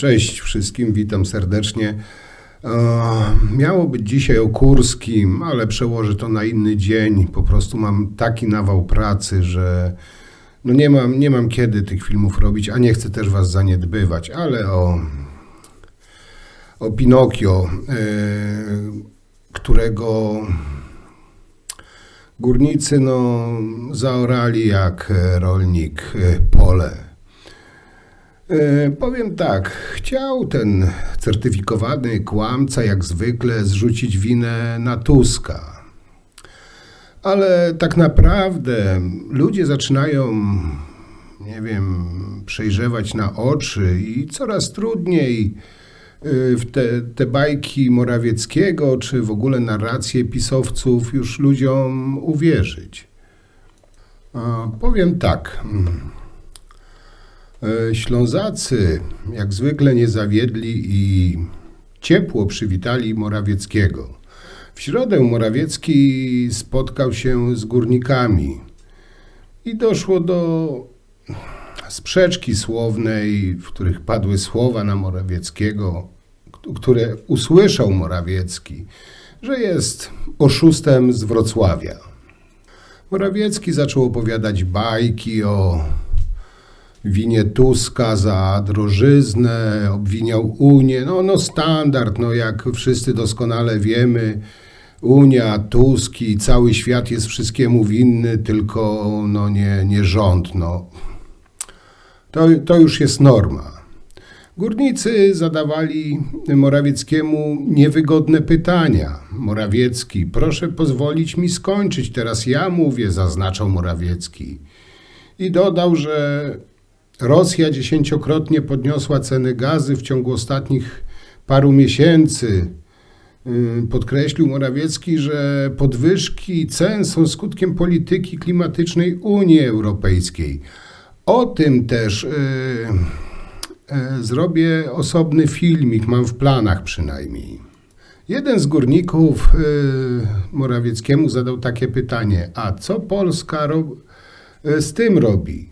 Cześć wszystkim, witam serdecznie. E, Miało być dzisiaj o Kurskim, ale przełożę to na inny dzień. Po prostu mam taki nawał pracy, że no nie, mam, nie mam kiedy tych filmów robić, a nie chcę też Was zaniedbywać, ale o, o Pinokio, e, którego górnicy no, zaorali jak rolnik e, pole. E, Powiem tak, chciał ten certyfikowany kłamca jak zwykle zrzucić winę na Tuska. Ale tak naprawdę ludzie zaczynają, nie wiem, przejrzewać na oczy i coraz trudniej y, w te, te bajki Morawieckiego czy w ogóle narracje pisowców już ludziom uwierzyć. Powiem tak. E, Ślązacy jak zwykle nie zawiedli i ciepło przywitali Morawieckiego. W środę Morawiecki spotkał się z górnikami i doszło do sprzeczki słownej, w których padły słowa na Morawieckiego, które usłyszał Morawiecki, że jest oszustem z Wrocławia. Morawiecki zaczął opowiadać bajki o winie Tuska za drożyznę, obwiniał Unię. No, no standard, no jak wszyscy doskonale wiemy, Unia, Tusk i cały świat jest wszystkiemu winny, tylko no nie, nie rząd. No. To, to już jest norma. Górnicy zadawali Morawieckiemu niewygodne pytania. Morawiecki, proszę pozwolić mi skończyć, teraz ja mówię, zaznaczał Morawiecki. I dodał, że Rosja dziesięciokrotnie podniosła ceny gazy w ciągu ostatnich paru miesięcy. Yy, Podkreślił Morawiecki, że podwyżki cen są skutkiem polityki klimatycznej Unii Europejskiej. O tym też yy, yy, zrobię osobny filmik, mam w planach przynajmniej. Jeden z górników yy, Morawieckiemu zadał takie pytanie: A co Polska yy, z tym robi?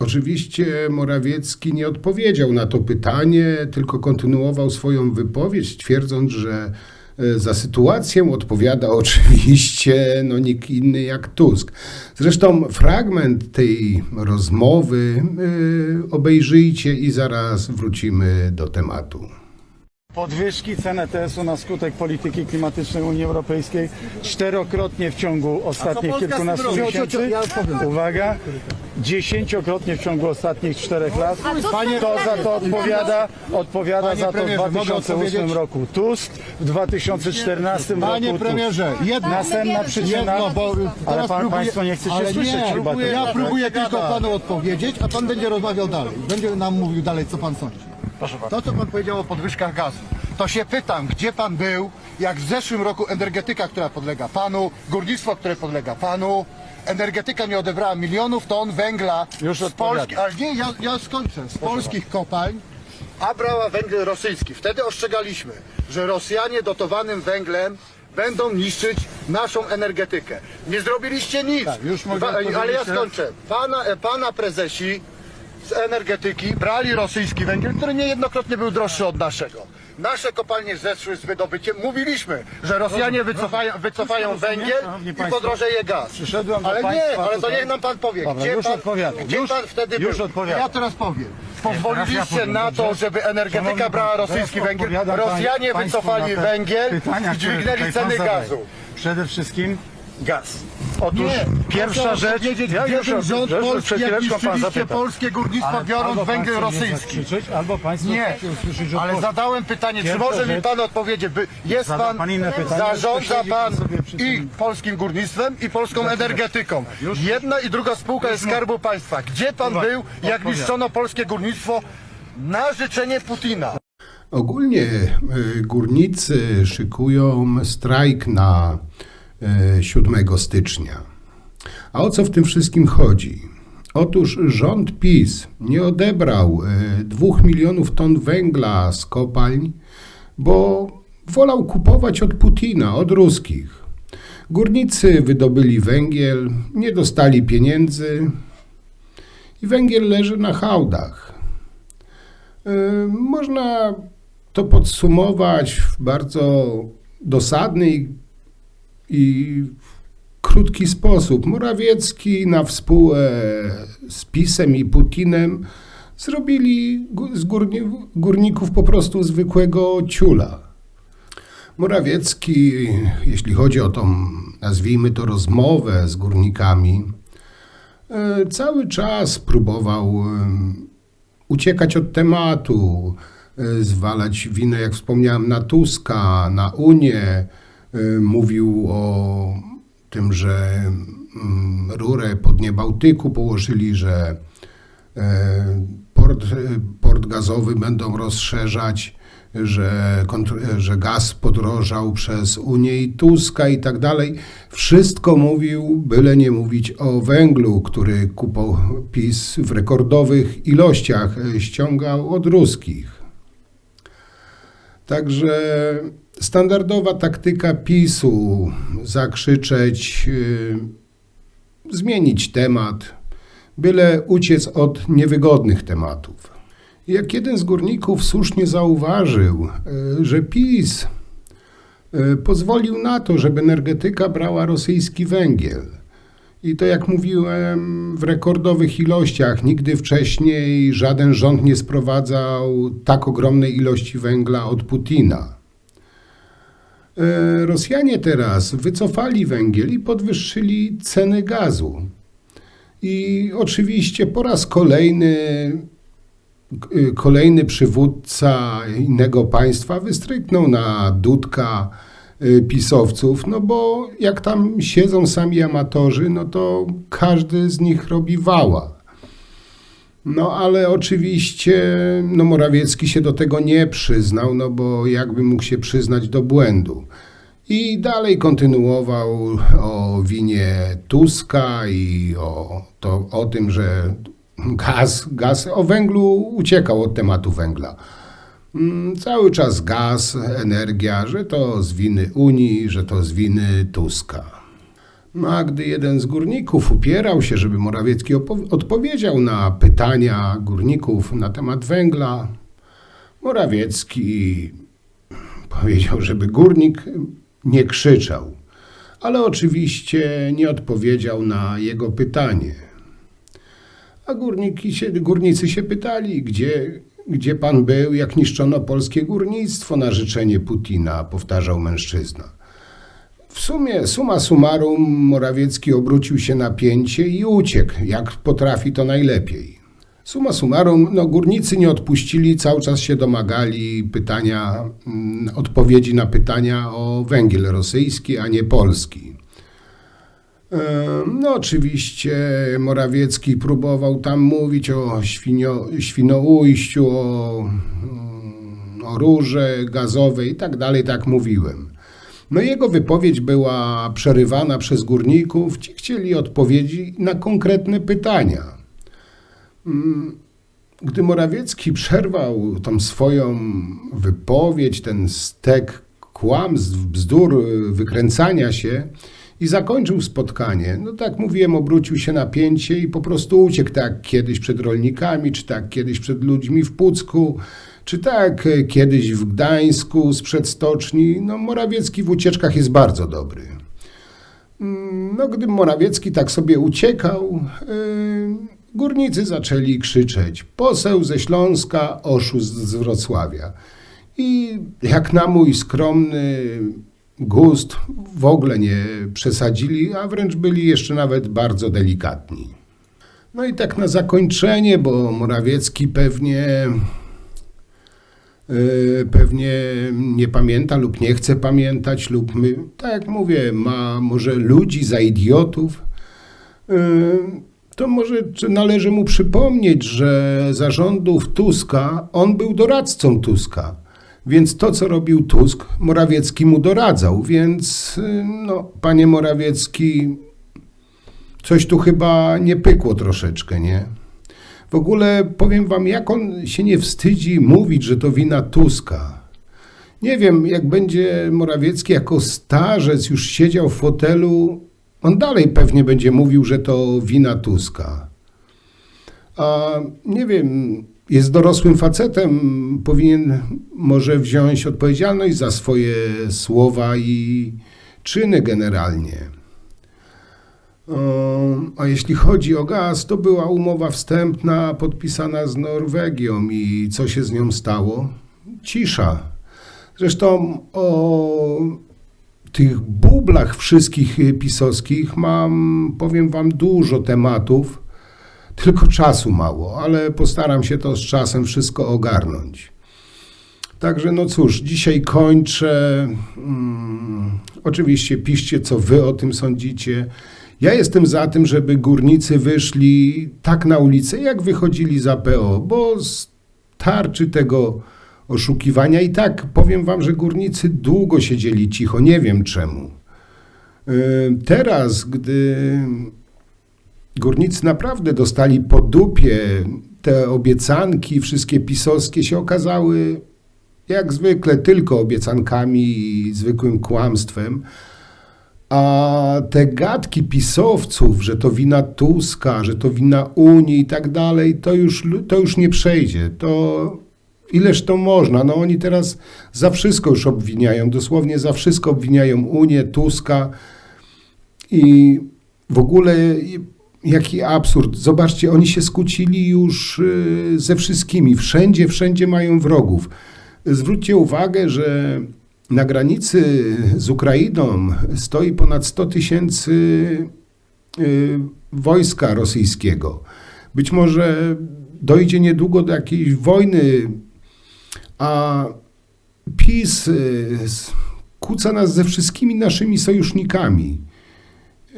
Oczywiście Morawiecki nie odpowiedział na to pytanie, tylko kontynuował swoją wypowiedź, twierdząc, że e, za sytuację odpowiada oczywiście no, nikt inny jak Tusk. Zresztą fragment tej rozmowy e, obejrzyjcie i zaraz wrócimy do tematu. Podwyżki cen ETS-u na skutek polityki klimatycznej Unii Europejskiej czterokrotnie w ciągu ostatnich Polska z tym kilkunastu robi? miesięcy. Ja. Uwaga, dziesięciokrotnie w ciągu ostatnich czterech lat. Panie- Kto za to odpowiada? Odpowiada Panie za to w premierze, mogę 2008 odpowiedzieć? roku Tusk, w 2014 Panie roku premierze, Tusk. jedno, Następna przyczyna, jedno, bo ale teraz pan, próbuję, państwo nie chcecie ale słyszeć nie, chyba próbuję, tego. Ja próbuję tylko panu odpowiedzieć, a pan będzie rozmawiał dalej. Będzie nam mówił dalej, co pan sądzi. To, co pan powiedział o podwyżkach gazu, to się pytam, gdzie pan był, jak w zeszłym roku energetyka, która podlega panu, górnictwo, które podlega panu, energetyka nie odebrała milionów ton węgla Już z odpowiadam. Polski, ale nie, ja, ja skończę, z polskich kopalń, a brała węgiel rosyjski. Wtedy ostrzegaliśmy, że Rosjanie dotowanym węglem będą niszczyć naszą energetykę. Nie zrobiliście nic. Tak, już mogę Wa- ale ja odpowiedzieć, skończę. Pana, e, pana prezesi z energetyki brali rosyjski węgiel, który niejednokrotnie był droższy od naszego. Nasze kopalnie zeszły z wydobyciem. Mówiliśmy, że Rosjanie wycofają, wycofają rozumiem, węgiel i podrożeje gaz. Przyszedłem do ale nie, państwa ale to tutaj. niech nam pan powie, Dobra, gdzie, już pan, odpowiadam. gdzie Już- pan wtedy już był. odpowiadam. Ja teraz powiem. teraz ja Pozwoliliście powiem, na to, dobrze? żeby energetyka Szanowni brała rosyjski węgiel. odpowiadam Rosjanie państwu wycofali te węgiel pytania, i które dźwignęli tutaj pan ceny gazu. Przede wszystkim gaz. Otóż Nie, pierwsza rzecz, ja już rząd polski, przed jak chwileczką pan polskie górnictwo, Ale biorąc albo węgiel państwo nie rosyjski. zakrzyczeć, Albo państwo Nie, usłyszeć ale odpowiedź. zadałem pytanie, czy Pierwsza może mi rzecz- pan odpowiedzieć? By- Jest pan, pan inne pytanie, zarządza pan i polskim górnictwem i polską energetyką. Już- Jedna i druga spółka jest Skarbu Państwa. Gdzie pan był, jak niszczono polskie górnictwo na życzenie Putina? Ogólnie y, górnicy szykują strajk na y, 7 stycznia. A o co w tym wszystkim chodzi? Otóż rząd PiS nie odebrał y, 2 milionów ton węgla z kopalń, bo wolał kupować od Putina, od ruskich. Górnicy wydobyli węgiel, nie dostali pieniędzy i węgiel leży na hałdach. Y, Można to podsumować w bardzo dosadny i, i krótki sposób. Morawiecki na współę z PiSem i Putinem zrobili z górni, górników po prostu zwykłego ciula. Morawiecki, jeśli chodzi o tą, nazwijmy to, rozmowę z górnikami, e, cały czas próbował em, uciekać od tematu, e, zwalać winę, jak wspomniałem, na Tuska, na Unię. E, Mówił o tym, że mm, rurę po dnie Bałtyku położyli, że e, port, e, port gazowy będą rozszerzać, że, kontr- że gaz podrożał przez Unię i Tuska i tak dalej. Wszystko mówił, byle nie mówić o węglu, który kupą PiS w rekordowych ilościach e, ściągał od ruskich. Także standardowa taktyka PiSu zakrzyczeć, yy, zmienić temat, byle uciec od niewygodnych tematów. Jak jeden z górników słusznie zauważył, yy, że PiS yy, pozwolił na to, żeby energetyka brała rosyjski węgiel. I to, jak mówiłem, w rekordowych ilościach. Nigdy wcześniej żaden rząd nie sprowadzał tak ogromnej ilości węgla od Putina. E, Rosjanie teraz wycofali węgiel i podwyższyli ceny gazu. I oczywiście po raz kolejny k- kolejny przywódca innego państwa wystryknął na dudka y, pisowców, no bo jak tam siedzą sami amatorzy, no to każdy z nich robi wała. No ale oczywiście no Morawiecki się do tego nie przyznał, no bo jakby mógł się przyznać do błędu. I dalej kontynuował o winie Tuska i o, to, o tym, że gaz, gaz, o węglu uciekał od tematu węgla. Mm, Cały czas gaz, energia, że to z winy Unii, że to z winy Tuska. No a gdy jeden z górników upierał się, żeby Morawiecki odpowiedział na pytania górników na temat węgla, Morawiecki powiedział, żeby górnik nie krzyczał, ale oczywiście nie odpowiedział na jego pytanie. A górniki się, górnicy się pytali, gdzie, gdzie pan był, jak niszczono polskie górnictwo na życzenie Putina, powtarzał mężczyzna. Sumie, summa summarum, Morawiecki obrócił się na pięcie i uciekł, jak potrafi to najlepiej. Summa summarum, no górnicy nie odpuścili, cały czas się domagali pytania, mm, odpowiedzi na pytania o węgiel rosyjski, a nie polski. Em, No oczywiście Morawiecki próbował tam mówić o świnio, świnoujściu, o, mm, o rurze gazowej i tak dalej, tak mówiłem. No jego wypowiedź była przerywana przez górników, ci chcieli odpowiedzi na konkretne pytania. Mm, Gdy Morawiecki przerwał tą swoją wypowiedź, ten stek kłamstw, bzdur, wykręcania się i zakończył spotkanie, no tak mówiłem, obrócił się na pięcie i po prostu uciekł tak kiedyś przed rolnikami, czy tak kiedyś przed ludźmi w Pucku, czy tak e, kiedyś w Gdańsku sprzed stoczni. No Morawiecki w ucieczkach jest bardzo dobry. Mm, No, gdy Morawiecki tak sobie uciekał, yy, górnicy zaczęli krzyczeć: Poseł ze Śląska, oszust z Wrocławia. I jak na mój skromny gust, w ogóle nie przesadzili, a wręcz byli jeszcze nawet bardzo delikatni. No i tak na zakończenie, bo Morawiecki pewnie pewnie nie pamięta lub nie chce pamiętać, lub my, tak jak mówię, ma może ludzi za idiotów, yy, to może należy mu przypomnieć, że za rządów Tuska on był doradcą Tuska. Więc to, co robił Tusk, Morawiecki mu doradzał. Więc, yy, no, panie Morawiecki, coś tu chyba nie pykło troszeczkę, nie? W ogóle powiem wam, jak on się nie wstydzi mówić, że to wina Tuska. Nie wiem, jak będzie Morawiecki jako starzec już siedział w fotelu, on dalej pewnie będzie mówił, że to wina Tuska. A nie wiem, jest dorosłym facetem, powinien może wziąć odpowiedzialność za swoje słowa i czyny generalnie. A jeśli chodzi o gaz, to była umowa wstępna podpisana z Norwegią i co się z nią stało? Cisza. Zresztą o tych bublach wszystkich pisowskich mam, powiem wam, dużo tematów, tylko czasu mało, ale postaram się to z czasem wszystko ogarnąć. Także no cóż, dzisiaj kończę. Mm, oczywiście piszcie, co wy o tym sądzicie. Ja jestem za tym, żeby górnicy wyszli tak na ulicę, jak wychodzili za PO, bo starczy tego oszukiwania. I tak powiem wam, że górnicy długo siedzieli cicho, nie wiem czemu. Yy, Teraz, gdy górnicy naprawdę dostali po dupie, te obiecanki, wszystkie pisowskie się okazały jak zwykle tylko obiecankami i zwykłym kłamstwem. A te gadki pisowców, że to wina Tuska, że to wina Unii i tak dalej, to już, to już nie przejdzie. To ileż to można? No oni teraz za wszystko już obwiniają, dosłownie za wszystko obwiniają Unię, Tuska i w ogóle jaki absurd. Zobaczcie, oni się skłócili już y, ze wszystkimi. Wszędzie, wszędzie mają wrogów. Zwróćcie uwagę, że na granicy z Ukrainą stoi ponad 100 tysięcy y, wojska rosyjskiego. Być może dojdzie niedługo do jakiejś wojny, a PiS y, kłóca nas ze wszystkimi naszymi sojusznikami.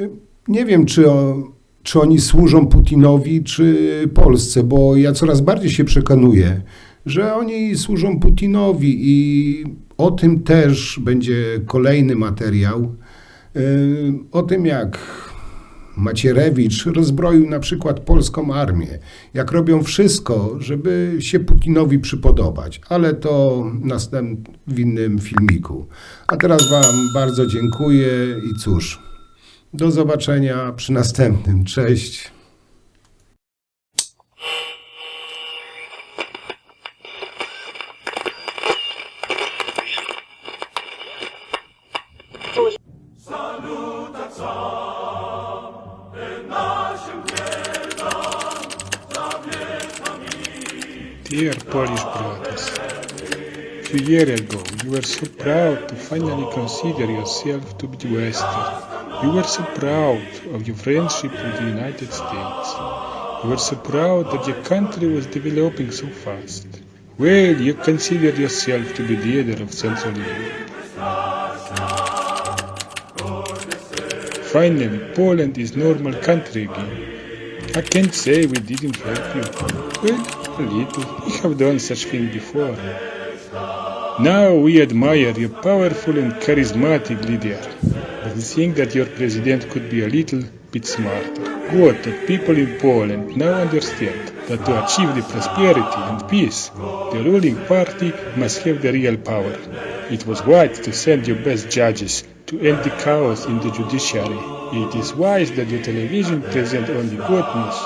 Y, Nie wiem, czy, o, czy oni służą Putinowi, czy Polsce, bo ja coraz bardziej się przekonuję, że oni służą Putinowi i o tym też będzie kolejny materiał. Yy, O tym, jak Macierewicz rozbroił na przykład polską armię, jak robią wszystko, żeby się Putinowi przypodobać, ale to w innym filmiku. A teraz Wam bardzo dziękuję i cóż, do zobaczenia przy następnym. Cześć. Polish brothers, a few years ago you were so proud to finally consider yourself to be the Western. You were so proud of your friendship with the United States. You were so proud that your country was developing so fast. Well, you considered yourself to be the leader of Central Europe. Finally, Poland is normal country again. I can't say we didn't help you. Well, little. We have done such thing before. Now we admire your powerful and charismatic leader. But we think that your president could be a little bit smarter. Good that people in Poland now understand that to achieve the prosperity and peace, the ruling party must have the real power. It was wise to send your best judges to end the chaos in the judiciary. It is wise that your television present only good news.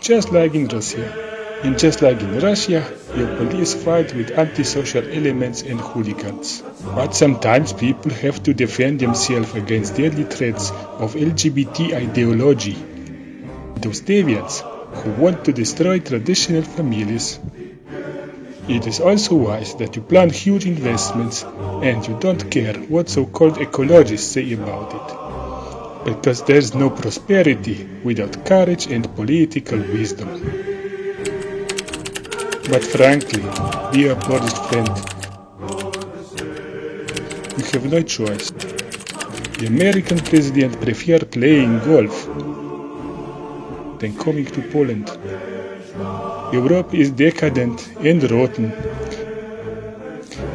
Just like in Russia. And just like in Russia, your police fight with antisocial elements and hooligans. But sometimes people have to defend themselves against deadly threats of LGBT ideology. Those deviants who want to destroy traditional families. It is also wise that you plan huge investments and you don't care what so-called ecologists say about it. Because there's no prosperity without courage and political wisdom. But frankly, dear Polish friend, you have no choice. The American president preferred playing golf than coming to Poland. Europe is decadent and rotten.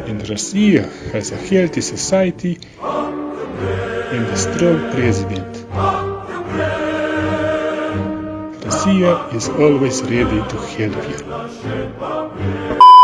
And Russia has a healthy society and a strong president. Russia is always ready to help you.